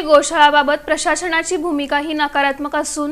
महाराष्ट्रातील गोशाळाबाबत प्रशासनाची भूमिका ही नकारात्मक असून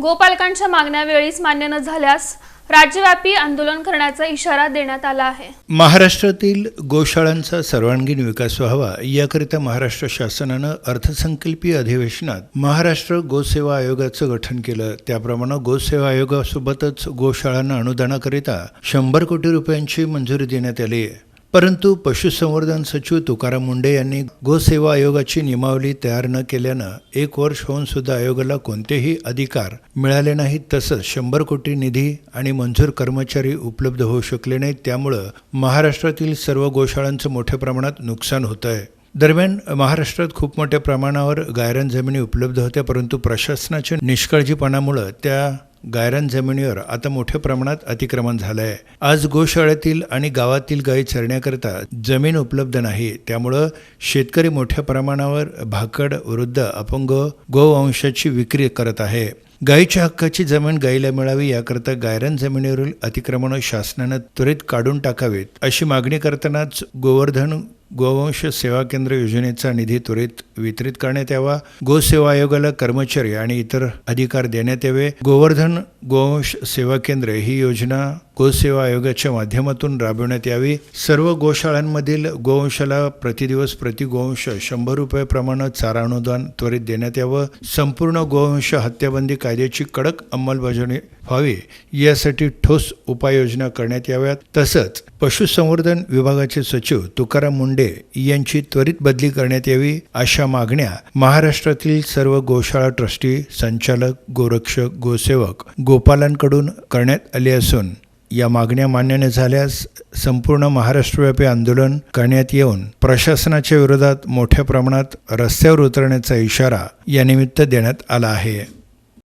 गोपालकांच्या मागण्या वेळीच मान्य न झाल्यास राज्यव्यापी आंदोलन करण्याचा इशारा देण्यात आला आहे. महाराष्ट्रातील गोशाळांचा सर्वांगीण विकास व्हावा याकरिता महाराष्ट्र शासनानं अर्थसंकल्पीय अधिवेशनात महाराष्ट्र गोसेवा आयोगाचं गठन केलं. त्याप्रमाणे गोसेवा आयोगासोबतच गोशाळांना अनुदानाकरिता शंभर कोटी रुपयांची मंजुरी देण्यात आली आहे. परंतु पशुसंवर्धन सचिव तुकाराम मुंडे यांनी गोसेवा आयोगाची नियमावली तयार न केल्यानं एक वर्ष होऊन सुद्धा आयोगाला कोणतेही अधिकार मिळाले नाहीत. तसंच शंभर कोटी निधी आणि मंजूर कर्मचारी उपलब्ध होऊ शकले नाहीत. त्यामुळं महाराष्ट्रातील सर्व गोशाळांचं मोठ्या प्रमाणात नुकसान होत आहे दरम्यान महाराष्ट्रात खूप मोठ्या प्रमाणावर गायरन जमिनी उपलब्ध होत्या परंतु प्रशासनाच्या निष्काळजीपणामुळं त्या गायरान जमिनीवर आता मोठ्या प्रमाणात अतिक्रमण झालं आहे आज गोशाळेतील आणि गावातील गायी चरण्याकरता जमीन उपलब्ध नाही. त्यामुळं शेतकरी मोठ्या प्रमाणावर भाकड वृद्ध अपंग गोवंशाची विक्री करत आहे. गायीच्या हक्काची जमीन गायीला मिळावी याकरता गायरान जमिनीवरील अतिक्रमण शासनानं त्वरित काढून टाकावीत अशी मागणी करतानाच गोवर्धन गोवंश सेवा केंद्र योजनेचा निधी त्वरित वितरित करण्यात यावा. गोसेवा आयोगाला कर्मचारी आणि इतर अधिकार देण्यात यावे. गोवर्धन गोवंश सेवा केंद्र ही योजना गोसेवा आयोगाच्या माध्यमातून राबवण्यात यावी. सर्व गोशाळांमधील गोवंशाला प्रतिदिवस प्रति गोवंश शंभर रुपयाप्रमाणे चारा अनुदान त्वरित देण्यात यावं. संपूर्ण गोवंश हत्याबंदी कायद्याची कडक अंमलबजावणी व्हावी. यासाठी ठोस उपाययोजना करण्यात याव्यात. तसंच पशुसंवर्धन विभागाचे सचिव तुकाराम मुंडे यांची त्वरित बदली करण्यात यावी अशा मागण्या महाराष्ट्रातील सर्व गोशाळा ट्रस्टी संचालक गोरक्षक गोसेवक गोपालांकडून करण्यात आली असून या मागण्या मान्य न झाल्यास संपूर्ण महाराष्ट्रव्यापी आंदोलन करण्यात येऊन प्रशासनाच्या विरोधात मोठ्या प्रमाणात रस्त्यावर उतरण्याचा इशारा यानिमित्त देण्यात आला आहे.